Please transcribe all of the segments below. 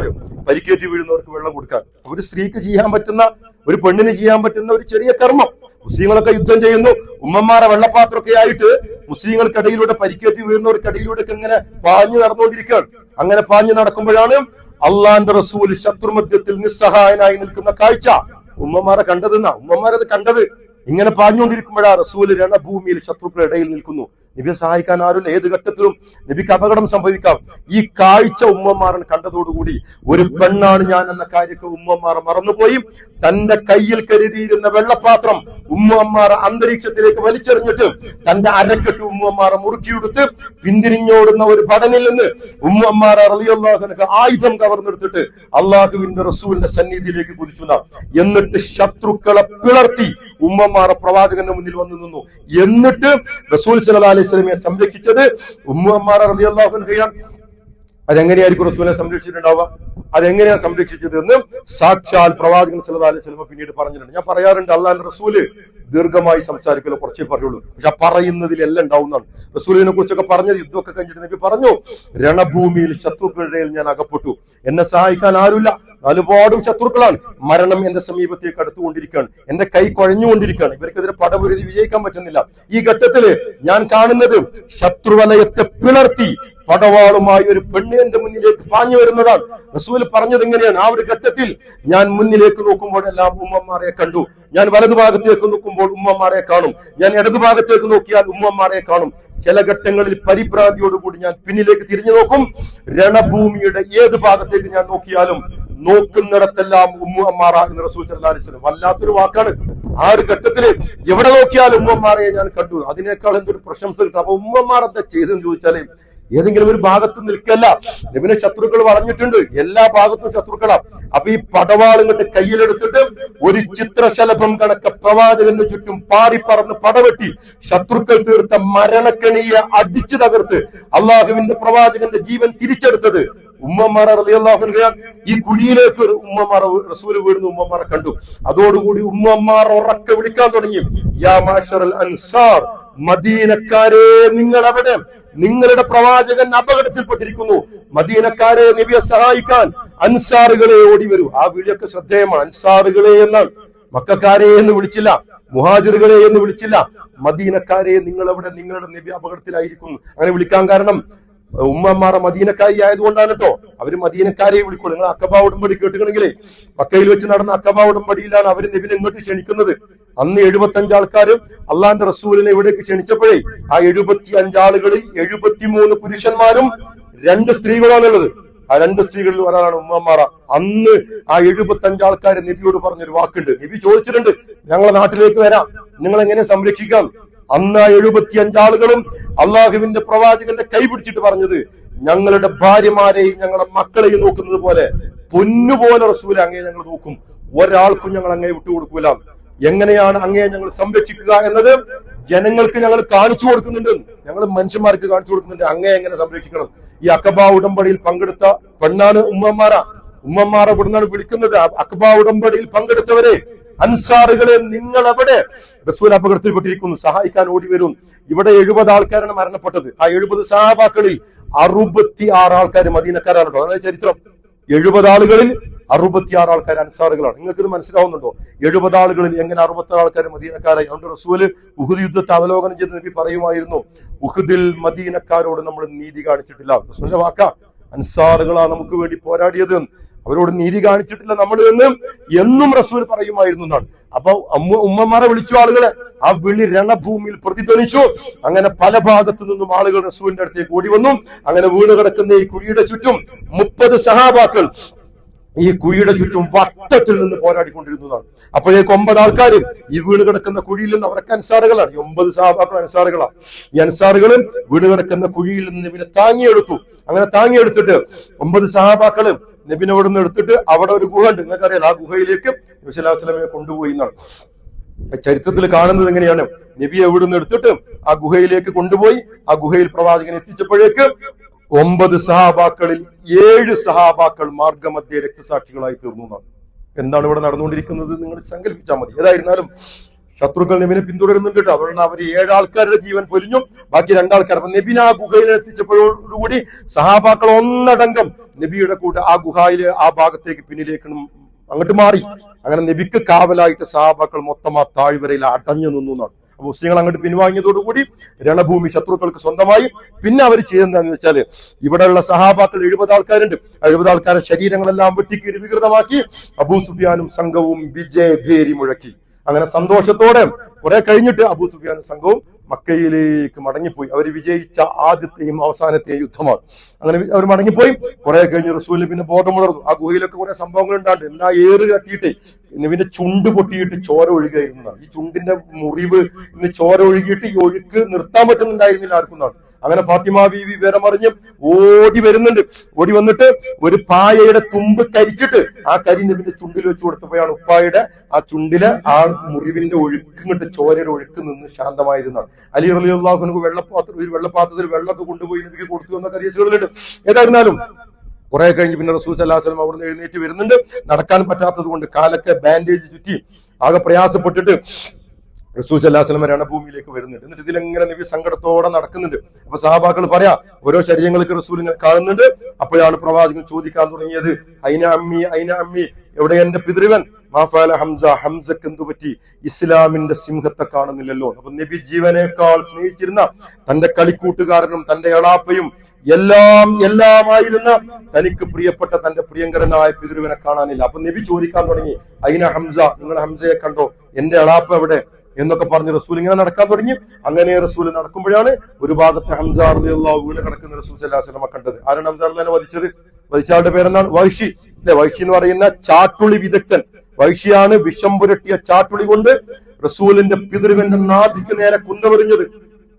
അറിയും പരിക്കേറ്റ് വീഴുന്നവർക്ക് വെള്ളം കൊടുക്കാൻ. ഒരു സ്ത്രീക്ക് ചെയ്യാൻ പറ്റുന്ന ഒരു പെണ്ണിന് ചെയ്യാൻ പറ്റുന്ന ഒരു ചെറിയ കർമ്മം. മുസ്ലിങ്ങളൊക്കെ യുദ്ധം ചെയ്യുന്നു. ഉമ്മമാരെ വെള്ളപ്പാത്രമൊക്കെ ആയിട്ട് മുസ്ലിങ്ങൾക്കിടയിലൂടെ പരിക്കേറ്റ് വീഴുന്നവർക്കിടയിലൂടെ ഒക്കെ ഇങ്ങനെ പാഞ്ഞു നടന്നുകൊണ്ടിരിക്കുകയാണ്. അങ്ങനെ പാഞ്ഞു നടക്കുമ്പോഴാണ് അള്ളാന്റെ റസൂൽ ശത്രുമധ്യത്തിൽ നിസ്സഹായനായി നിൽക്കുന്ന കാഴ്ച. ഉമ്മമാരെ കണ്ടതെന്നാ? ഉമ്മമാരത് കണ്ടത്. ഇങ്ങനെ പാഞ്ഞുകൊണ്ടിരിക്കുമ്പോഴാ റസൂൽ രണഭൂമിയിൽ ശത്രുക്കളുടെ ഇടയിൽ നിൽക്കുന്നു. നബിയെ സഹായിക്കാൻ ആരും ഏത് ഘട്ടത്തിലും നബിക്ക് അപകടം സംഭവിക്കാം. ഈ കാഴ്ച ഉമ്മമാരൻ കണ്ടതോടുകൂടി ഒരു പെണ്ണാണ് ഞാൻ എന്ന കാര്യമൊക്കെ ഉമ്മമാർ മറന്നുപോയി. തന്റെ കയ്യിൽ കരുതിയിരുന്ന വെള്ളപാത്രം ഉമ്മമാർ അന്തരീക്ഷത്തിലേക്ക് വലിച്ചെറിഞ്ഞിട്ട് തന്റെ അരക്കെട്ട് ഉമ്മമാർ മുറുക്കിയെടുത്ത് പിന്തിരിഞ്ഞോടുന്ന ഒരു ഭടനിൽ നിന്ന് ഉമ്മമാർ അറിയാഹുനക്ക് ആയുധം കവർന്നെടുത്തിട്ട് അള്ളാഹുവിന്റെ റസൂലിന്റെ സന്നിധിയിലേക്ക് കുതിച്ചു എന്നിട്ട് ശത്രുക്കളെ പിളർത്തി ഉമ്മമാർ പ്രവാചകന്റെ മുന്നിൽ വന്നു നിന്നു. എന്നിട്ട് റസൂൽ അലൈഹി സ്വലമിയെ സംരക്ഷിച്ചത് ഉമ്മമാർ റളിയല്ലാഹുൻഹയാണ് അതെങ്ങനെയായിരിക്കും റസൂലിനെ സംരക്ഷിച്ചിട്ടുണ്ടാവുക? അതെങ്ങനെയാ സംരക്ഷിച്ചത് എന്ന് സാക്ഷാൽ പ്രവാചകൻ സല്ലല്ലാഹു അലൈഹി സ്വലമ പിന്നീട് പറഞ്ഞിട്ടുണ്ട്. ഞാൻ പറയാറുണ്ട് അള്ളാഹിന്റെ റസൂൽ ദീർഘമായി സംസാരിക്കില്ല കുറച്ചേ പറയുള്ളൂ. പക്ഷെ എല്ലാം ഉണ്ടാവുന്നതാണ്. റസൂലിനെ കുറിച്ചൊക്കെ പറഞ്ഞത് യുദ്ധമൊക്കെ കഴിഞ്ഞിട്ട് പറഞ്ഞു രണഭൂമിയിൽ ശത്രുക്കളുടെ ഞാൻ അകപ്പെട്ടു. എന്നെ സഹായിക്കാൻ ആരുമില്ല. ഒരുപാടും ശത്രുക്കളാണ്. മരണം എന്റെ സമീപത്തേക്ക് അടുത്തുകൊണ്ടിരിക്കുകയാണ്. എന്റെ കൈ കുഴഞ്ഞുകൊണ്ടിരിക്കുകയാണ്. ഇവർക്കെതിരെ പടപൊരുതി വിജയിക്കാൻ പറ്റുന്നില്ല. ഈ ഘട്ടത്തിൽ ഞാൻ കാണുന്നത് ശത്രുവലയത്തെ പിളർത്തി പടവാളുമായി ഒരു പെണ്ണ് എന്റെ മുന്നിലേക്ക് പാഞ്ഞു വരുന്നതാണ്. റസൂൽ പറഞ്ഞത് എങ്ങനെയാണ് ആ ഒരു ഘട്ടത്തിൽ ഞാൻ മുന്നിലേക്ക് നോക്കുമ്പോൾ എല്ലാം ഉമ്മമാരെ കണ്ടു. ഞാൻ വലതുഭാഗത്തേക്ക് നോക്കുമ്പോൾ ഉമ്മമാരെ കാണും. ഞാൻ ഇടതുഭാഗത്തേക്ക് നോക്കിയാൽ ഉമ്മമാരെ കാണും. ചില ഘട്ടങ്ങളിൽ പരിഭ്രാന്തിയോടുകൂടി ഞാൻ പിന്നിലേക്ക് തിരിഞ്ഞു നോക്കും. രണഭൂമിയുടെ ഏത് ഭാഗത്തേക്ക് ഞാൻ നോക്കിയാലും നോക്കുന്നിടത്തെല്ലാം ഉമ്മമാറ എന്ന് റസൂൽ സല്ലാസ്ലം വല്ലാത്തൊരു വാക്കാണ്. ആ ഒരു ഘട്ടത്തിൽ എവിടെ നോക്കിയാലും ഉമ്മമാറയെ ഞാൻ കണ്ടു. അതിനേക്കാൾ എന്തൊരു പ്രശംസ കിട്ടും. അപ്പൊ ഉമ്മമാർ എന്താ ചെയ്തെന്ന് ചോദിച്ചാൽ ഏതെങ്കിലും ഒരു ഭാഗത്ത് നിൽക്കല്ല. ഇവന് ശത്രുക്കൾ വളഞ്ഞിട്ടുണ്ട്. എല്ലാ ഭാഗത്തും ശത്രുക്കളാ. അപ്പൊ ഈ പടവാൾ ഇങ്ങോട്ട് കയ്യിലെടുത്തിട്ട് ഒരു ചിത്രശലഭം കണക്ക് പ്രവാചകന് ചുറ്റും പാടിപ്പറന്ന് പടവെട്ടി ശത്രുക്കൾ തീർത്ത മരണക്കെണിയെ അടിച്ചു തകർത്ത് അള്ളാഹുവിന്റെ പ്രവാചകന്റെ ജീവൻ തിരിച്ചെടുത്തത് ഉമ്മമാറ അറിയാഹുൻ ഈ കുഴിയിലേക്ക് ഒരു ഉമ്മമാറ റസൂൽ വീഴുന്ന ഉമ്മമാറ കണ്ടു. അതോടുകൂടി ഉമ്മമാർ ഉറക്കെ വിളിക്കാൻ തുടങ്ങി. യാ മാഷറൽ അൻസാർ മദീനക്കാരെ നിങ്ങൾ അവിടെ നിങ്ങളുടെ പ്രവാചകൻ അപകടത്തിൽപ്പെട്ടിരിക്കുന്നു. മദീനക്കാരെ നബിയെ സഹായിക്കാൻ അൻസാറുകളെ ഓടി വരൂ. ആ വിളിയൊക്കെ ശ്രദ്ധേയമാണ്. അൻസാറുകളെ എന്നാണ് മക്കാരെ എന്ന് വിളിച്ചില്ല മുഹാജിറുകളെ എന്ന് വിളിച്ചില്ല മദീനക്കാരെ നിങ്ങൾ അവിടെ നിങ്ങളുടെ നബി അപകടത്തിലായിരിക്കുന്നു. അങ്ങനെ വിളിക്കാൻ കാരണം ഉമ്മമാറ മദീനക്കാരി ആയതുകൊണ്ടാണ് കേട്ടോ. അവർ മദീനക്കാരെ വിളിക്കുള്ളൂ. നിങ്ങൾ അക്കബ ഉടമ്പടി കേട്ടുകണെങ്കിലേ മക്കയിൽ വെച്ച് നടന്ന അക്കബ ഉടമ്പടിയിലാണ് അവർ നബിനെ ഇങ്ങോട്ട് ക്ഷണിക്കുന്നത്. അന്ന് എഴുപത്തി അഞ്ച് ആൾക്കാരും അള്ളാന്റെ റസൂലിനെ ഇവിടേക്ക് ക്ഷണിച്ചപ്പോഴേ ആ എഴുപത്തി അഞ്ചാളുകളിൽ എഴുപത്തിമൂന്ന് പുരുഷന്മാരും രണ്ട് സ്ത്രീകളാണുള്ളത്. ആ രണ്ട് സ്ത്രീകളിൽ ഒരാളാണ് ഉമ്മമാറ അന്ന് ആ എഴുപത്തി അഞ്ച് ആൾക്കാർ നബിയോട് പറഞ്ഞൊരു വാക്കുണ്ട്. നബി ചോദിച്ചിട്ടുണ്ട് ഞങ്ങളെ നാട്ടിലേക്ക് വരാം. നിങ്ങൾ എങ്ങനെ സംരക്ഷിക്കാം? അന്ന് ആ എഴുപത്തി അഞ്ചാളുകളും അള്ളാഹുവിന്റെ പ്രവാചകന്റെ കൈ പിടിച്ചിട്ട് പറഞ്ഞത് ഞങ്ങളുടെ ഭാര്യമാരെയും ഞങ്ങളുടെ മക്കളെയും നോക്കുന്നത് പോലെ പൊന്നുപോലെ റസൂൽ അങ്ങേ ഞങ്ങൾ നോക്കും. ഒരാൾക്കും ഞങ്ങൾ അങ്ങേ വിട്ടുകൊടുക്കൂല. എങ്ങനെയാണ് അങ്ങേ ഞങ്ങൾ സംരക്ഷിക്കുക എന്നത് ജനങ്ങൾക്ക് ഞങ്ങൾ കാണിച്ചു കൊടുക്കുന്നുണ്ട്. ഞങ്ങൾ മനുഷ്യന്മാർക്ക് കാണിച്ചു കൊടുക്കുന്നുണ്ട് അങ്ങേ എങ്ങനെ സംരക്ഷിക്കണം. ഈ അക്കബ ഉടമ്പടിയിൽ പങ്കെടുത്ത പെണ്ണാണ് ഉമ്മമാര ഉമ്മമാരെ ഇവിടുന്നാണ് വിളിക്കുന്നത്. അക്കബ ഉടമ്പടിയിൽ പങ്കെടുത്തവരെ അൻസാറുകളെ നിങ്ങൾ അവിടെ റസൂൽ അപകടത്തിൽപ്പെട്ടിരിക്കുന്നു. സഹായിക്കാൻ ഓടി വരും. ഇവിടെ എഴുപത് ആൾക്കാരാണ് മരണപ്പെട്ടത്. ആ എഴുപത് സഹാബാക്കളിൽ അറുപത്തി ആറ് ആൾക്കാർ മദീനക്കാരാണ് അതാണ് ചരിത്രം. എഴുപത് ആളുകളിൽ അറുപത്തിയാറ് ആൾക്കാർ അൻസാറുകളാണ്. നിങ്ങൾക്ക് ഇത് മനസ്സിലാവുന്നുണ്ടോ? എഴുപത് ആളുകളിൽ എങ്ങനെ അറുപത്തി ആൾക്കാർ മദീനക്കാരായി? അതുകൊണ്ട് റസൂൽ ഉഹുദ് യുദ്ധത്തെ അവലോകനം ചെയ്ത് നബി പറയുമായിരുന്നു. ഉഹുദിൽ മദീനക്കാരോട് നമ്മൾ നീതി കാണിച്ചിട്ടില്ല. റസൂലിന്റെ വാക്ക അൻസാറുകളാ നമുക്ക് വേണ്ടി പോരാടിയത്. അവരോട് നീതി കാണിച്ചിട്ടില്ല നമ്മൾ എന്ന് എന്നും റസൂൽ പറയുമായിരുന്നു എന്നാണ്. അപ്പൊ അമ്മ ഉമ്മമാരെ വിളിച്ചു ആളുകളെ ആ വിളി രണഭൂമിയിൽ പ്രതിധ്വനിച്ചു. അങ്ങനെ പല ഭാഗത്തു നിന്നും ആളുകൾ റസൂലിന്റെ അടുത്തേക്ക് ഓടി വന്നു. അങ്ങനെ വീണ് കിടക്കുന്ന ഈ കുഴിയുടെ ചുറ്റും മുപ്പത് സഹാബാക്കൾ ഈ കുഴിയുടെ ചുറ്റും വട്ടത്തിൽ നിന്ന് പോരാടിക്കൊണ്ടിരുന്നതാണ്. അപ്പോഴേക്ക് ഒമ്പത് ആൾക്കാർ ഈ വീണ് കിടക്കുന്ന കുഴിയിൽ നിന്ന് അവരൊക്കെ അൻസാറുകളാണ്. ഈ ഒമ്പത് സഹാബാക്കൾ അൻസാറുകളാണ്. ഈ അൻസാറുകളും വീണ് കിടക്കുന്ന കുഴിയിൽ നിന്ന് നബിനെ താങ്ങിയെടുത്തു. അങ്ങനെ താങ്ങിയെടുത്തിട്ട് ഒമ്പത് സഹാബാക്കളും നബിനെ അവിടെ നിന്ന് എടുത്തിട്ട് അവിടെ ഒരു ഗുഹ ഉണ്ട്. നിങ്ങൾക്കറിയാം ആ ഗുഹയിലേക്ക് നബി കൊണ്ടുപോയി എന്നാണ്. ചരിത്രത്തിൽ കാണുന്നത് എങ്ങനെയാണ്? നബി എവിടെ നിന്ന് എടുത്തിട്ട് ആ ഗുഹയിലേക്ക് കൊണ്ടുപോയി. ആ ഗുഹയിൽ പ്രവാചകൻ എത്തിച്ചപ്പോഴേക്ക് ഒമ്പത് സഹാബാക്കളിൽ ഏഴ് സഹാബാക്കൾ മാർഗമധ്യ രക്തസാക്ഷികളായി തീർന്നു എന്നാണ്. എന്താണ് ഇവിടെ നടന്നുകൊണ്ടിരിക്കുന്നത്? നിങ്ങൾ സങ്കല്പിച്ചാൽ മതി. ഏതായിരുന്നാലും ശത്രുക്കൾ നബിനെ പിന്തുടരുന്നുണ്ട് കേട്ടോ. അതുകൊണ്ട് അവർ ഏഴാൾക്കാരുടെ ജീവൻ പൊലിഞ്ഞു. ബാക്കി രണ്ടാൾക്കാർ. അപ്പൊ നബിൻ ആ ഗുഹയിൽ എത്തിച്ചപ്പോഴോടുകൂടി സഹാബാക്കൾ ഒന്നടങ്കം നബിയുടെ കൂടെ ആ ഗുഹയിലെ ആ ഭാഗത്തേക്ക് പിന്നിലേക്ക് അങ്ങോട്ട് മാറി. അങ്ങനെ നബിക്ക് കാവലായിട്ട് സഹാബാക്കൾ മൊത്തം ആ താഴ്വരയിൽ അടഞ്ഞു നിന്നു എന്നാണ്. മുസ്ലിങ്ങൾ അങ്ങോട്ട് പിൻവാങ്ങിയതോടുകൂടി രണഭൂമി ശത്രുക്കൾക്ക് സ്വന്തമായി. പിന്നെ അവർ ചെയ്യുന്നതെന്ന് വെച്ചാൽ ഇവിടെയുള്ള സഹാബാക്കൾ എഴുപത് ആൾക്കാരുണ്ട്. എഴുപത് ആൾക്കാരെ ശരീരങ്ങളെല്ലാം വെട്ടിക്കീറി വികൃതമാക്കി. അബൂ സുഫിയാനും സംഘവും വിജയ ഭേരി മുഴക്കി. അങ്ങനെ സന്തോഷത്തോടെ കുറെ കഴിഞ്ഞിട്ട് അബൂ സുഫിയാനും സംഘവും മക്കയിലേക്ക് മടങ്ങിപ്പോയി. അവർ വിജയിച്ച ആദ്യത്തെയും അവസാനത്തെയും യുദ്ധമാണ്. അങ്ങനെ അവർ മടങ്ങിപ്പോയി. കുറെ കഴിഞ്ഞ് റസൂലിന് പിന്നെ ബോധമുണർന്നു. ആ ഗുഹയിലൊക്കെ കുറെ സംഭവങ്ങൾ ഉണ്ടാണ്ട് എല്ലാ ഏറ് കത്തിയിട്ട് നബിന്റെ ചുണ്ട് പൊട്ടിയിട്ട് ചോര ഒഴുകായിരുന്നതാണ് ഈ ചുണ്ടിന്റെ മുറിവ് ഇന്ന് ചോര ഒഴുകിയിട്ട് ഈ ഒഴുക്ക് നിർത്താൻ പറ്റുന്നുണ്ടായിരുന്നില്ല ആർക്കും എന്നാണ്. അങ്ങനെ ഫാത്തിമ ബീവി വിവരമറിഞ്ഞ് ഓടി വരുന്നുണ്ട്. ഓടി വന്നിട്ട് ഒരു പായയുടെ തുമ്പ് കരിച്ചിട്ട് ആ കരി നിവിന്റെ ചുണ്ടിൽ വെച്ച് കൊടുത്തപ്പോഴാണ് ഉപ്പായുടെ ആ ചുണ്ടിൽ ആ മുറിവിന്റെ ഒഴുക്ക് ഇങ്ങോട്ട് ചോരയുടെ ഒഴുക്ക് നിന്ന് ശാന്തമായിരുന്നാണ് അലി അലി അള്ളാഹുനക്ക് വെള്ളപ്പാത്രം ഒരു വെള്ളപ്പാത്രത്തിൽ വെള്ളമൊക്കെ കൊണ്ടുപോയി നബിക്ക് കൊടുത്തു എന്ന കരീസുകളിലുണ്ട് ഏതായിരുന്നാലും കുറെ കഴിഞ്ഞ് പിന്നെ റസൂൽ സല്ലാസ്ലം അവിടുന്ന് എഴുന്നേറ്റ് വരുന്നുണ്ട്. നടക്കാൻ പറ്റാത്തത് കൊണ്ട് കാലൊക്കെ ബാൻഡേജ് ചുറ്റി ആകെ പ്രയാസപ്പെട്ടിട്ട് റസൂൽ സല്ലാസ്ലം രണഭൂമിയിലേക്ക് വരുന്നുണ്ട്. എന്നിട്ട് ഇതിലെങ്ങനെ നബി സങ്കടത്തോടെ നടക്കുന്നുണ്ട്. അപ്പൊ സഹാബാക്കൾ പറയാ ഓരോ ശരീരങ്ങൾക്ക് റസൂൽ ഇങ്ങനെ കാണുന്നുണ്ട്. അപ്പോഴാണ് പ്രവാചകൻ ചോദിക്കാൻ തുടങ്ങിയത് അയിന അമ്മി അയിന അമ്മി എവിടെ എന്റെ പിതൃവൻ? മാഫാല ഹംസ ഹംസക്ക് എന്തു പറ്റി? ഇസ്ലാമിന്റെ സിംഹത്തെ കാണുന്നില്ലല്ലോ. അപ്പൊ നബി ജീവനേക്കാൾ സ്നേഹിച്ചിരുന്ന തന്റെ കളിക്കൂട്ടുകാരനും തന്റെ എളാപ്പയും എല്ലാം എല്ലാമായിരുന്ന തനിക്ക് പ്രിയപ്പെട്ട തന്റെ പ്രിയങ്കരനായ പിതൃവിനെ കാണാനില്ല. അപ്പൊ നബി ചോദിക്കാൻ തുടങ്ങി അയിന ഹംസ? നിങ്ങൾ ഹംസയെ കണ്ടോ? എന്റെ എളാപ്പ എവിടെ? എന്നൊക്കെ പറഞ്ഞ് റസൂൽ ഇങ്ങനെ നടക്കാൻ തുടങ്ങി. അങ്ങനെ റസൂൽ നടക്കുമ്പോഴാണ് ഒരു ഭാഗത്ത് ഹംസാർ വീണ് കിടക്കുന്ന റസൂൽ സല്ലാസ്ലമ കണ്ടത്. ആരാണ് ഹംസാർ തന്നെ വധിച്ചത്? വധിച്ച ആളുടെ പേരെന്താണ്? വൈഷി അല്ലെ? വൈഷി എന്ന് പറയുന്ന ചാട്ടുളി വിദഗ്ധൻ. വൈഷിയാണ് വിഷം പുരട്ടിയ ചാട്ടുളി കൊണ്ട് റസൂലിന്റെ പിതൃവിന്റെ നാഭിക്ക് നേരെ കുന്തമെറിഞ്ഞത്.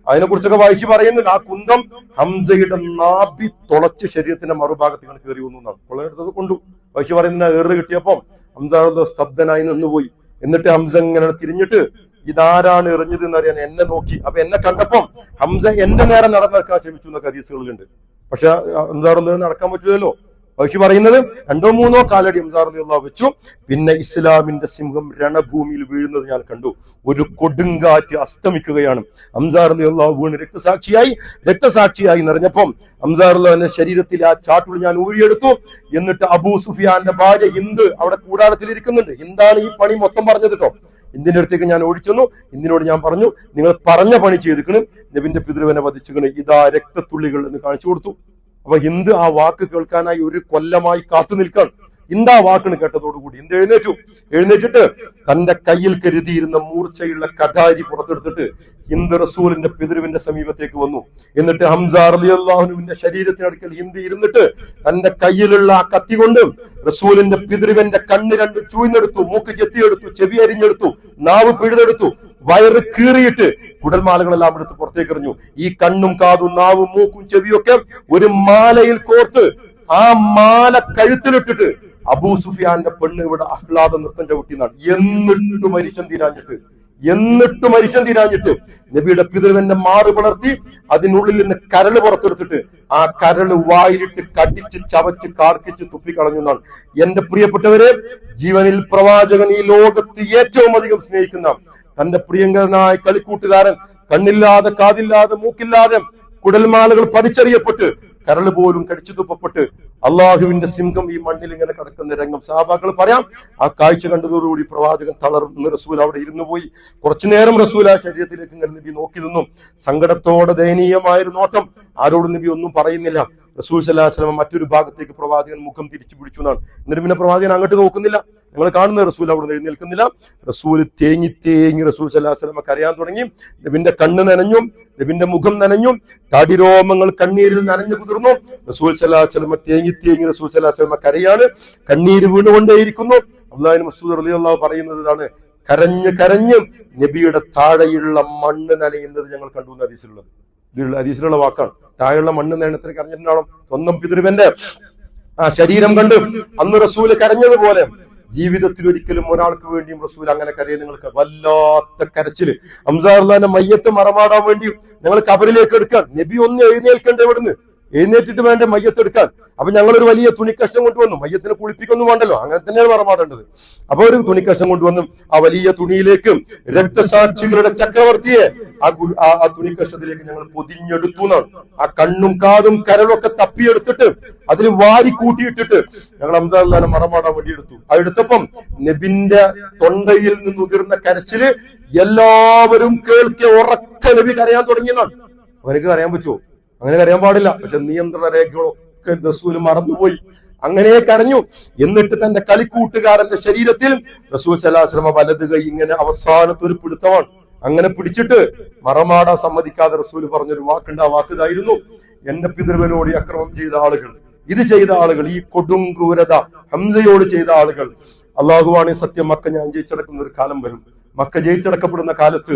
അതിനെ കുറിച്ചൊക്കെ വൈഷി പറയുന്നുണ്ട്. ആ കുന്തം ഹംസയുടെ നാഭി തുളച്ച് ശരീരത്തിന്റെ മറുഭാഗത്ത് ഇങ്ങനെ കയറി വന്നു എന്നാണ്. കൊള്ളയെടുത്തത് കൊണ്ടു. വൈശി പറയുന്ന ഏറ് കിട്ടിയപ്പം ഹംസ സ്തബ്ധനായി നിന്നുപോയി. എന്നിട്ട് ഹംസ ഇങ്ങനെ തിരിഞ്ഞിട്ട് ഇതാരാണ് എറിഞ്ഞത് എന്നറിയാൻ എന്നെ നോക്കി. അപ്പൊ എന്നെ കണ്ടപ്പം ഹംസ എന്റെ നേരെ നടന്നിറക്കാൻ ശ്രമിച്ചു എന്നൊക്കെ ഹദീസുകളിലുണ്ട്. പക്ഷെ എന്താറുള്ളത് നടക്കാൻ പറ്റില്ലല്ലോ. ബഹി പറയുന്നത് രണ്ടോ മൂന്നോ കാലടി അള്ളാഹ് വെച്ചു. പിന്നെ ഇസ്ലാമിന്റെ സിംഹം രണഭൂമിയിൽ വീഴുന്നത് ഞാൻ കണ്ടു. ഒരു കൊടുങ്കാറ്റ് അസ്തമിക്കുകയാണ്. അംസാർ അള്ളാഹു വീണ് രക്തസാക്ഷിയായി രക്തസാക്ഷിയായി നിറഞ്ഞപ്പം അംസാർ അള്ളാഹിന്റെ ശരീരത്തിൽ ആ ചാട്ടുകൾ ഞാൻ ഊഴിയെടുത്തു എന്നിട്ട് അബൂ സുഫിയാന്റെ ഭാര്യ ഹിന്ദ് അവിടെ കൂടാരത്തിൽ ഇരിക്കുന്നുണ്ട്. ഹിന്ദാണ് ഈ പണി മൊത്തം പറഞ്ഞത് കേട്ടോ. ഇന്ത്യന്റെ അടുത്തേക്ക് ഞാൻ ഓടിച്ചെന്നു ഇന്ത്യനോട് ഞാൻ പറഞ്ഞു നിങ്ങൾ പറഞ്ഞ പണി ചെയ്തിക്കണ് നബിന്റെ പിതൃവനെ വധിച്ചുകണ് ഇതാ രക്തത്തുള്ളികൾ എന്ന് കാണിച്ചു കൊടുത്തു. അപ്പൊ ഹിന്ദു ആ വാക്ക് കേൾക്കാനായി ഒരു കൊല്ലമായി കാത്തു നിൽക്കാൻ ആ വാക്കിന് കേട്ടതോടുകൂടി ഹിന്ദ് എഴുന്നേറ്റു. എഴുന്നേറ്റിട്ട് തന്റെ കയ്യിൽ കരുതിയിരുന്ന മൂർച്ചയുള്ള കടാരി പുറത്തെടുത്തിട്ട് ഹിന്ദ് റസൂലിന്റെ പിതൃവിന്റെ സമീപത്തേക്ക് വന്നു. എന്നിട്ട് ഹംസാർ അലി അള്ളാഹുനുവിന്റെ ശരീരത്തിനടുക്കൽ ഹിന്ദ് ഇരുന്നിട്ട് തന്റെ കയ്യിലുള്ള ആ കത്തി കൊണ്ട് റസൂലിന്റെ പിതൃവിന്റെ കണ്ണ് രണ്ട് ചൂഴ്ന്നെടുത്തു മൂക്ക് ചെത്തിയെടുത്തു ചെവി അരിഞ്ഞെടുത്തു നാവ് പിഴുതെടുത്തു വയറ് കീറിയിട്ട് കുടൽമാലകളെല്ലാം എടുത്ത് പുറത്തേക്ക് എറിഞ്ഞു ഈ കണ്ണും കാതും നാവും മൂക്കും ചെവിയൊക്കെ ഒരു മാലയിൽ കോർത്ത് ആ മാല കഴുത്തിലിട്ടിട്ട് അബൂ സുഫിയാന്റെ പെണ്ണ് ഇവിടെ അഹ്ലാദ നൃത്തം ചവിട്ടിന്നാണ് എന്നിട്ട് മരിച്ചം തീരാഞ്ഞിട്ട് എന്നിട്ട് മരിച്ചം തീരാഞ്ഞിട്ട് നബിയുടെ പിതൃവന്റെ മാറി പിളർത്തി അതിനുള്ളിൽ നിന്ന് കരൾ പുറത്തെടുത്തിട്ട് ആ കരൾ വായിലിട്ട് കടിച്ച് ചവച്ച് കാർക്കിച്ച് തുപ്പിക്കളഞ്ഞു എന്നാണ്. എന്റെ പ്രിയപ്പെട്ടവരെ ജീവനിൽ പ്രവാചകൻ ഈ ലോകത്ത് ഏറ്റവും അധികം സ്നേഹിക്കുന്ന തന്റെ പ്രിയങ്കരനായ കളിക്കൂട്ടുകാരൻ കണ്ണില്ലാതെ കാതില്ലാതെ മൂക്കില്ലാതെ കുടൽമാലകൾ പതിച്ചറിയപ്പെട്ട് കരൾ പോലും കടിച്ചു തുപ്പപ്പെട്ട് അള്ളാഹുവിന്റെ സിംഹം ഈ മണ്ണിൽ ഇങ്ങനെ കിടക്കുന്ന രംഗം സഹാബാക്കൾ പറയാം. ആ കാഴ്ച കണ്ടതോടുകൂടി പ്രവാചകൻ തളർന്ന് റസൂൽ അവിടെ ഇരുന്നു പോയി. കുറച്ചു നേരം റസൂൽ ആ ശരീരത്തിലേക്ക് ഇങ്ങനെ നബി നോക്കി നിന്നു. സങ്കടത്തോടെ ദയനീയമായൊരു നോട്ടം ആരോടും നബി ഒന്നും പറയുന്നില്ല. റസൂൽ സല്ലാസ്ലമ മറ്റൊരു ഭാഗത്തേക്ക് പ്രവാചകൻ മുഖം തിരിച്ചു പിടിച്ചു എന്നാണ്. എന്നിട്ട് പിന്നെ പ്രവാചകൻ അങ്ങോട്ട് നോക്കുന്നില്ല. നിങ്ങൾ കാണുന്ന റസൂൽ അവിടെ നിന്ന് എഴുന്നേൽക്കുന്നില്ല. റസൂൽ തേങ്ങി തേങ്ങി റസൂൽ സല്ലാസ്ലമ കരയാൻ തുടങ്ങി. നബിന്റെ കണ്ണ് നനഞ്ഞു നബിന്റെ മുഖം നനഞ്ഞു തടിരോമങ്ങൾ കണ്ണീരിൽ നനഞ്ഞു കുതിർന്നു. റസൂൽ സല്ലാസ്ലമ തേങ്ങി തേങ്ങി ഇങ്ങനെ സല്ലാസ്ലമ കരയാണ്. കണ്ണീര് വീണുകൊണ്ടേയിരിക്കുന്നു. അള്ളാഹിന് മസൂദ് അലി അള്ളാഹു പറയുന്നതാണ് കരഞ്ഞ് കരഞ്ഞ് നബിയുടെ താഴെയുള്ള മണ്ണ് നനയുന്നത് ഞങ്ങൾ കണ്ടു എന്ന് ഹദീസിലുള്ളത്. ഇതിലുള്ള ഹദീസിലുള്ള വാക്കാണ്. താഴെയുള്ള മണ്ണ് നയനത്തിന് കരഞ്ഞിട്ടുണ്ടാവണം. സ്വന്തം പിതൃവന്റെ ആ ശരീരം കണ്ട് അന്ന് റസൂൽ കരഞ്ഞതുപോലെ ജീവിതത്തിൽ ഒരിക്കലും ഒരാൾക്ക് വേണ്ടിയും റസൂൽ അങ്ങനെ കരയെ നിങ്ങൾക്ക് വല്ലാത്ത കരച്ചിൽ. അംസാറുല്ലാന്റെ മയ്യത്ത് മറമാടാൻ വേണ്ടിയും ഞങ്ങൾ കബറിലേക്ക് എടുക്കാൻ. നബി ഒന്ന് എഴുന്നേൽക്കണ്ട ഇവിടുന്ന്? എഴുന്നേറ്റിട്ട് വേണ്ട മയ്യത്തെടുക്കാൻ അപ്പൊ ഒരു വലിയ തുണിക്കഷ്ണം കൊണ്ടുവന്നു. മയ്യത്തിനെ കുളിപ്പിക്കൊന്നും വേണ്ടല്ലോ. അങ്ങനെ തന്നെയാണ് മറമാടേണ്ടത്. അപ്പൊ ഒരു തുണിക്കഷ്ണം കൊണ്ടുവന്നു. ആ വലിയ തുണിയിലേക്ക് രക്തസാക്ഷികളുടെ ചക്രവർത്തിയെ ആ- ആ തുണിക്കഷ്ണത്തിലേക്ക് ഞങ്ങൾ പൊതിഞ്ഞെടുത്തു എന്നാണ്. ആ കണ്ണും കാതും കരളൊക്കെ തപ്പിയെടുത്തിട്ട് അതിൽ വാരി കൂട്ടിയിട്ടിട്ട് ഞങ്ങൾ അമിതാനെ മറമാടാൻ വേണ്ടി എടുത്തു. ആ എടുത്തപ്പം നബിന്റെ തൊണ്ടയിൽ നിന്ന് ഉതിർന്ന കരച്ചിൽ എല്ലാവരും കേൾക്കെ ഉറക്ക നബി കരയാൻ തുടങ്ങിയെന്നാണ് അവനക്ക് കരയാൻ പറ്റുമോ അങ്ങനെ കരയാൻ പാടില്ല. പക്ഷെ നിയന്ത്രണ രേഖകളൊക്കെ റസൂൽ മറന്നുപോയി. അങ്ങനെ കരഞ്ഞു. എന്നിട്ട് തന്റെ കളിക്കൂട്ടുകാരന്റെ ശരീരത്തിൽ റസൂൽ സലാശ്രമ വലത് കൈ ഇങ്ങനെ അവസാനത്തെ ഒരു പിടുത്തമാണ്. അങ്ങനെ പിടിച്ചിട്ട് മറമാടാൻ സമ്മതിക്കാതെ റസൂൽ പറഞ്ഞൊരു വാക്കുണ്ട്. ആ വാക്കിതായിരുന്നു എന്റെ പിതൃവനോട് അക്രമം ചെയ്ത ആളുകൾ ഇത് ചെയ്ത ആളുകൾ ഈ കൊടും ക്രൂരത ഹംസയോട് ചെയ്ത ആളുകൾ അള്ളാഹുവാണ് സത്യം മക്ക ഞാൻ ജയിച്ചടക്കുന്ന ഒരു കാലം വരും. മക്ക ജയിച്ചടക്കപ്പെടുന്ന കാലത്ത്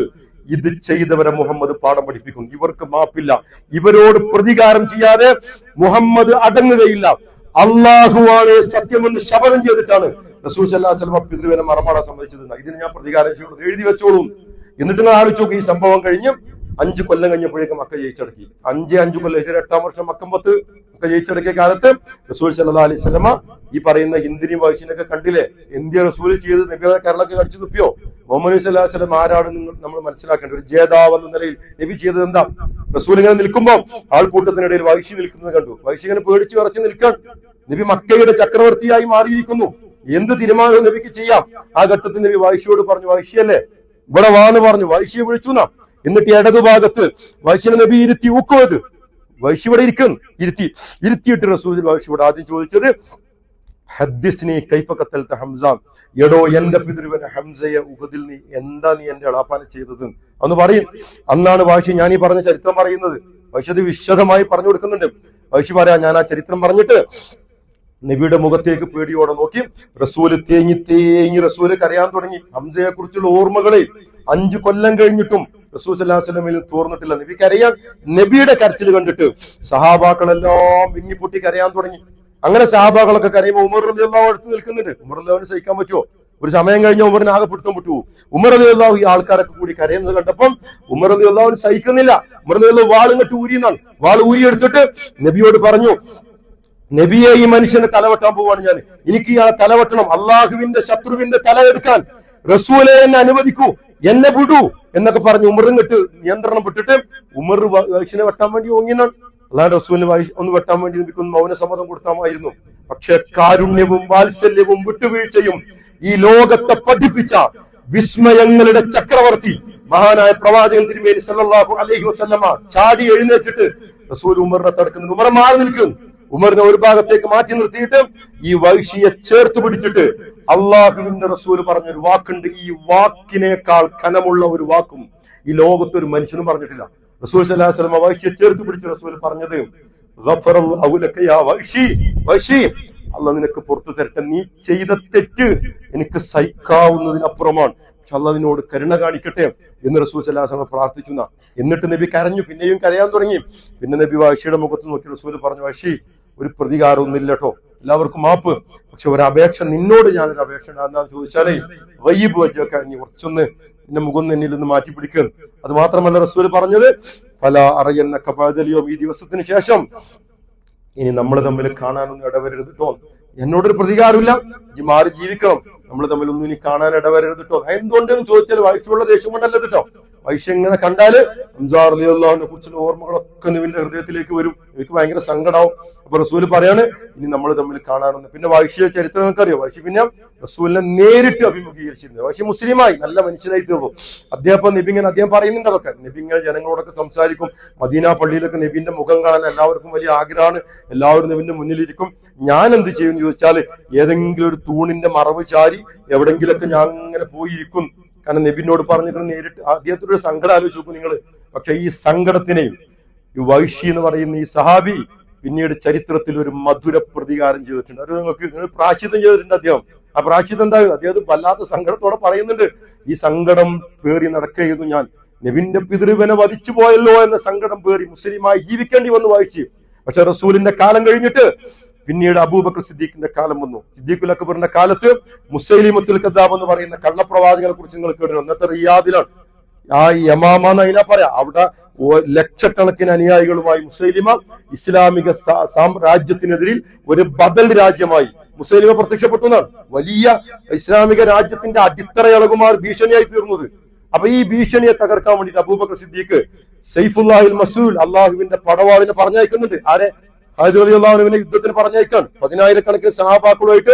ഇത് ചെയ്തവരെ മുഹമ്മദ് പാഠം പഠിപ്പിക്കും. ഇവർക്ക് മാപ്പില്ല. ഇവരോട് പ്രതികാരം ചെയ്യാതെ മുഹമ്മദ് അടങ്ങുകയില്ല. അള്ളാഹുവാണ് സത്യമെന്ന് ശപഥം ചെയ്തിട്ടാണ് റസൂൽ മറമാടാൻ സമ്മതിച്ചത്. ഇതിന് ഞാൻ പ്രതികാരം ചെയ്യുന്നത് എഴുതി വെച്ചോളൂ. എന്നിട്ട് നിങ്ങൾ ആലോചിച്ച് ഈ സംഭവം കഴിഞ്ഞ് അഞ്ച് കൊല്ലം കഴിഞ്ഞപ്പോഴേക്കും മക്ക ജയിച്ചടക്കി. അഞ്ച് അഞ്ച് കൊല്ലം എട്ടാം വർഷം മക്കമ്പത്ത് മക്ക ജയിച്ചടക്കിയ കാലത്ത് റസൂൽ സല്ലാ അലൈഹി സ്വലമ ഈ പറയുന്ന ഹിന്ദിനെയും വൈശ്യനൊക്കെ കണ്ടില്ലേ? ഇന്ത്യ റസൂൽ ചെയ്ത് നബിയുടെ കരളൊക്കെ കടിച്ചു തുപ്പിയോ? മുഹമ്മദ് വസല്ലം ആരാണ് നിങ്ങൾ നമ്മൾ മനസ്സിലാക്കേണ്ടത്? ഒരു ജേതാവ് എന്ന നിലയിൽ നബി ചെയ്തത് എന്താ? റസൂൽ ഇങ്ങനെ നിൽക്കുമ്പോൾ ആൾക്കൂട്ടത്തിനിടയിൽ വൈശ്യ നിൽക്കുന്നത് കണ്ടു. വൈശ്യ ഇങ്ങനെ പേടിച്ച് നിൽക്കാൻ. നബി മക്കയുടെ ചക്രവർത്തിയായി മാറിയിരിക്കുന്നു. എന്ത് തീരുമാനവും നബിക്ക് ചെയ്യാം? ആ ഘട്ടത്തിൽ നബി വൈശ്യയോട് പറഞ്ഞു വൈശ്യല്ലേ ഇവിടെ വാന്ന് പറഞ്ഞു. വൈശ്യ വിളിച്ചു നാം എന്നിട്ട് ഇടതുഭാഗത്ത് വൈശ്യനെ നബി ഇരുത്തി ഊക്കുവത്. വൈശ്യ ഇവിടെ ഇരിക്കുന്നു ഇരുത്തി ഇരുത്തിയിട്ട് റസൂൽ വൈശ്യോട് ആദ്യം ചോദിച്ചത് ഹദ്ദിസ്നി കൈഫ കത്തൽത്ത ഹംസ. എടോ എന്റെ പിതൃവൻ ഹംസയെ ഉഹദിൽ നീ എന്താ നീ എന്റെ അളാപ്പാനെ ചെയ്തത്? അന്ന് പറയും അന്നാണ് വാശി ഞാൻ ഈ പറഞ്ഞ ചരിത്രം പറയുന്നത്. വാശി അത് വിശദമായി പറഞ്ഞു കൊടുക്കുന്നുണ്ട്. വാശി പറയാ ഞാൻ ആ ചരിത്രം പറഞ്ഞിട്ട് നബിയുടെ മുഖത്തേക്ക് പേടിയോടെ നോക്കി റസൂൽ തേങ്ങി തേങ്ങി റസൂൽ കരയാൻ തുടങ്ങി. ഹംസയെ കുറിച്ചുള്ള ഓർമ്മകളെ അഞ്ചു കൊല്ലം കഴിഞ്ഞിട്ടും റസൂൽ വസല്ലമയിൽ തോർന്നിട്ടില്ല. നബി കരയാൻ നബിയുടെ കരച്ചിൽ കണ്ടിട്ട് സഹാബാക്കളെല്ലാം വിങ്ങിപ്പൊട്ടി കരയാൻ തുടങ്ങി. അങ്ങനെ സഹാബാക്കളൊക്കെ കരയുമ്പോൾ ഉമർ റളിയല്ലാഹു അടുത്ത് നിൽക്കുന്നുണ്ട്. ഉമർ അള്ളാഹുവിന് സഹിക്കാൻ പറ്റുമോ? ഒരു സമയം കഴിഞ്ഞ ഉമറിന് ആകെ പിടുത്തം വിട്ടു ഉമർ അള്ളാഹു ഈ ആൾക്കാരൊക്കെ കൂടി കരയുന്നത് കണ്ടപ്പം ഉമർ അള്ളാഹുവിന് സഹിക്കുന്നില്ല. ഉമർ റളിയല്ലാഹു വാളിങ്ങട്ട് ഊരിയെന്നാണ്. വാൾ ഊരിയെടുത്തിട്ട് നബിയോട് പറഞ്ഞു നബിയെ ഈ മനുഷ്യനെ തലവെട്ടാൻ പോവാണ് ഞാൻ. എനിക്ക് ഇയാളെ തലവെട്ടണം. അള്ളാഹുവിന്റെ ശത്രുവിന്റെ തല എടുക്കാൻ റസൂലെ എന്നെ അനുവദിക്കൂ. എന്നെ വിടൂ. എന്നൊക്കെ പറഞ്ഞു ഉമറും കെട്ട് നിയന്ത്രണം വിട്ടിട്ട് ഉമർ വെട്ടാൻ വേണ്ടി ഓങ്ങിനാണ് അല്ലാതെ റസൂലിന് ഒന്ന് വെട്ടാൻ വേണ്ടി നബിക്കൊന്ന് മൗന സമ്മതം കൊടുത്താമായിരുന്നു. പക്ഷെ കാരുണ്യവും വാത്സല്യവും വിട്ടുവീഴ്ചയും ഈ ലോകത്തെ പഠിപ്പിച്ച വിസ്മയങ്ങളുടെ ചക്രവർത്തി മഹാനായ പ്രവാചകൻ തിരുമേനി സല്ലാഹു അലഹി വസല്ലമ ചാടി എഴുന്നേറ്റിട്ട് റസൂൽ ഉമറിനെ തടുക്കുന്നു. ഉമർ മാറി നിൽക്കുന്നു. ഉമറിനെ ഒരു ഭാഗത്തേക്ക് മാറ്റി നിർത്തിയിട്ട് ഈ വൈശിയെ ചേർത്ത് പിടിച്ചിട്ട് അള്ളാഹുവിന്റെ റസൂൽ പറഞ്ഞൊരു വാക്കുണ്ട്. ഈ വാക്കിനേക്കാൾ കനമുള്ള ഒരു വാക്കും ഈ ലോകത്തൊരു മനുഷ്യനും പറഞ്ഞിട്ടില്ല. റസൂൽ വസല്ലമ വൈശിയെ ചേർത്ത് പിടിച്ച് റസൂൽ പറഞ്ഞത് അള്ള നിനക്ക് പുറത്തു തരട്ടെ. നീ ചെയ്ത തെറ്റ് എനിക്ക് സഹിക്കാവുന്നതിനപ്പുറമാണ്. പക്ഷെ അള്ളാഹ് നിന്നോട് കരുണ കാണിക്കട്ടെ എന്ന് റസൂൽ വസല്ലം പ്രാർത്ഥിച്ചു എന്നിട്ട് നബി കരഞ്ഞു പിന്നെയും കരയാൻ തുടങ്ങി. പിന്നെ നബി വാശിയുടെ മുഖത്ത് നോക്കി റസൂൽ പറഞ്ഞു വാശി ഒരു പ്രതികാരമൊന്നുമില്ല കേട്ടോ എല്ലാവർക്കും മാപ്പ്. പക്ഷെ ഒരു അപേക്ഷ നിന്നോട് ഞാനൊരു അപേക്ഷ എന്താന്ന് ചോദിച്ചാലേ വൈബ് വെച്ചൊക്കെ നീ കുറച്ചൊന്ന് നിന്റെ മുഖം എന്നിൽ നിന്ന് മാറ്റി പിടിക്കുന്നു അത് മാത്രമല്ല റസൂൽ പറഞ്ഞത് പല അറിയുന്ന കപാതലിയോ ഈ ദിവസത്തിന് ശേഷം. ഇനി നമ്മൾ തമ്മിൽ കാണാനൊന്നും ഇടവരരുത് കേട്ടോ എന്നോടൊരു പ്രതികാരമില്ല. ഈ മാറി ജീവിക്കണം. നമ്മൾ തമ്മിൽ ഒന്നും ഇനി കാണാൻ ഇടവരരുത് കേട്ടോ എന്തുകൊണ്ടെന്ന് ചോദിച്ചാൽ വയസ്സുള്ള ദേഷ്യം കൊണ്ടല്ല കേട്ടോ വൈശ്യ ഇങ്ങനെ കണ്ടാൽ അംസാർ അള്ളാഹുവിനെ കുറിച്ചുള്ള ഓർമ്മകളൊക്കെ നിവിന്റെ ഹൃദയത്തിലേക്ക് വരും. എനിക്ക് ഭയങ്കര സങ്കടാവും. അപ്പൊ റസൂൽ പറയാണ് ഇനി നമ്മൾ തമ്മിൽ കാണാനൊന്നും പിന്നെ വൈശ്യ ചരിത്രം അറിയോ വൈശ്യ പിന്നെ റസൂലിനെ നേരിട്ട് അഭിമുഖീകരിച്ചിരുന്നു വൈഷി മുസ്ലിമായി നല്ല മനുഷ്യനായി തീർന്നു. അദ്ദേഹം നബി ഇങ്ങനെ അദ്ദേഹം പറയുന്നുണ്ട് അതൊക്കെ. നബി ഇങ്ങനെ ജനങ്ങളോടൊക്കെ സംസാരിക്കും. മദീന പള്ളിയിലൊക്കെ നബിന്റെ മുഖം കാണാൻ എല്ലാവർക്കും വലിയ ആഗ്രഹമാണ്. എല്ലാവരും നബിന്റെ മുന്നിലിരിക്കും. ഞാൻ എന്ത് ചെയ്യും ചോദിച്ചാൽ ഏതെങ്കിലും ഒരു തൂണിന്റെ മറവ് ചാരി എവിടെങ്കിലൊക്കെ ഞാൻ ഇങ്ങനെ പോയിരിക്കും. കാരണം നബിനോട് പറഞ്ഞിട്ട് നേരിട്ട് അദ്ദേഹത്തിന്റെ ഒരു സങ്കടം ആലോചിച്ച് നോക്കും നിങ്ങൾ പക്ഷെ ഈ സങ്കടത്തിനെയും ഈ വൈഷി എന്ന് പറയുന്ന ഈ സഹാബി പിന്നീട് ചരിത്രത്തിൽ ഒരു മധുര പ്രതികാരം ചെയ്തിട്ടുണ്ട്. അത് നിങ്ങൾക്ക് നിങ്ങൾ പ്രാശ്ചിത്തം ചെയ്തിട്ടുണ്ട് അദ്ദേഹം. ആ പ്രാശ്ചിത്തം എന്തായാലും അദ്ദേഹം വല്ലാത്ത സങ്കടത്തോടെ പറയുന്നുണ്ട്. ഈ സങ്കടം പേറി നടക്കുകയായിരുന്നു ഞാൻ. നബിന്റെ പിതൃവനെ വധിച്ചു പോയല്ലോ എന്ന സങ്കടം പേറി മുസ്ലിമായി ജീവിക്കേണ്ടി വന്നു വായിച്ചു പക്ഷെ റസൂലിന്റെ കാലം കഴിഞ്ഞിട്ട് പിന്നീട് അബൂബക്കർ സിദ്ദീഖിന്റെ കാലം വന്നു. സിദ്ദീഖുൽ അക്ബറിന്റെ കാലത്ത് മുസൈലിമത്തുൽ കദാബ് എന്ന് പറയുന്ന കള്ളപ്രവാചകനെ കുറിച്ച് നിങ്ങൾ കേട്ടിട്ടുണ്ട് അന്നത്തെ റിയാദിലാണ്. ആ യമാമ അതിനാ പറയാ. അവിടെ ലക്ഷക്കണക്കിന് അനുയായികളുമായി മുസൈലിമ ഇസ്ലാമിക സാമ്രാജ്യത്തിനെതിരിൽ ഒരു ബദൽ രാജ്യമായി മുസൈലിമ പ്രത്യക്ഷപ്പെട്ടു എന്നാണ്. വലിയ ഇസ്ലാമിക രാജ്യത്തിന്റെ അടിത്തറയളകുമാർ ഭീഷണിയായി തീർന്നത്. അപ്പൊ ഈ ഭീഷണിയെ തകർക്കാൻ വേണ്ടിയിട്ട് അബൂബക്കർ സിദ്ദീഖ് സൈഫുല്ലാഹിൽ മസൂൽ അള്ളാഹുവിന്റെ പടവാളിനെ പറഞ്ഞയക്കുന്നുണ്ട്. ആരെ? അള്ളാഹുവിനെ യുദ്ധത്തിന് പറഞ്ഞയക്കാൻ പതിനായിരക്കണക്കിന് സഹാബാക്കളുമായിട്ട്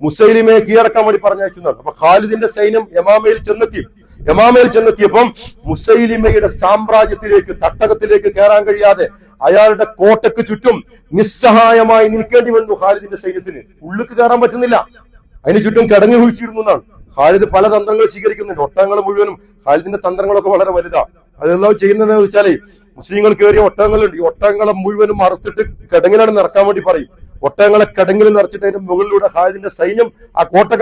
മുസൈലിമയെ കീഴടക്കാൻ വേണ്ടി പറഞ്ഞയക്കുന്നതാണ് അപ്പൊ ഖാലിദിന്റെ സൈന്യം യമാമയിൽ ചെന്നെത്തി. യമാമയിൽ ചെന്നെത്തിയപ്പം മുസൈലിമയുടെ സാമ്രാജ്യത്തിലേക്ക് തട്ടകത്തിലേക്ക് കയറാൻ കഴിയാതെ അയാളുടെ കോട്ടയ്ക്ക് ചുറ്റും നിസ്സഹായമായി നിൽക്കേണ്ടി വന്നു ഖാലിദിന്റെ സൈന്യത്തിന്. ഉള്ളിക്ക് കയറാൻ പറ്റുന്നില്ല. അതിന് ചുറ്റും കിടങ്ങി കുഴിച്ചിരുന്നു എന്നാണ്. ഖാലിദ് പല തന്ത്രങ്ങൾ സ്വീകരിക്കുന്നുണ്ട്. ഒട്ടകങ്ങൾ മുഴുവനും ഖാലിദിന്റെ തന്ത്രങ്ങളൊക്കെ വളരെ വലുതാണ് അതെല്ലാം ചെയ്യുന്നതെന്ന് വെച്ചാൽ മുസ്ലിങ്ങൾ കയറിയ ഒട്ടകങ്ങളുണ്ട്. ഈ ഒട്ടകങ്ങളെ മുഴുവനും മറുത്തിട്ട് കിടങ്ങിലാണ് നടക്കാൻ വേണ്ടി പറയും. ഒട്ടകങ്ങളെ കിടങ്ങിൽ നിറച്ചിട്ട് അതിന്റെ മുകളിലൂടെ ഹാജിന്റെ സൈന്യം ആ കോട്ട